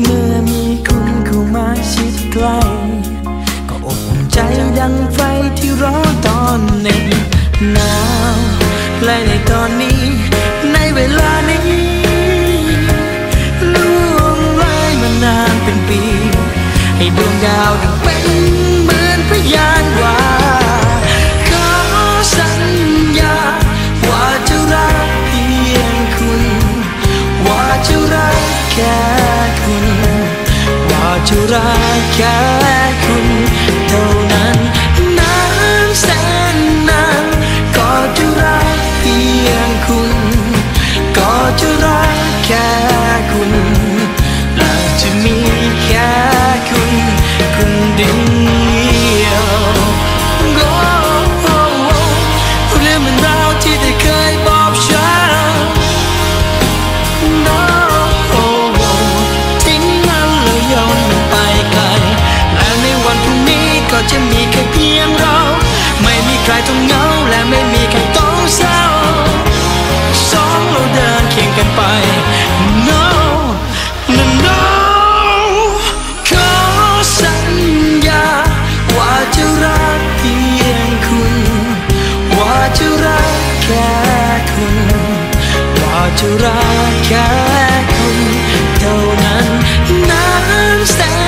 เมื่อมีคุณเข้ามาชิดใกล้ก็อบอุ่นใจดังไฟที่ร้อนตอนหนึ่งหนาวและในตอนนี้ ในเวลานี้ล่วงเลยมานานเป็นปี ให้ดวงดาวดังเป็น จะรักแค่คุณเท่า จะรักแค่คุณเท่านั้นนานแสน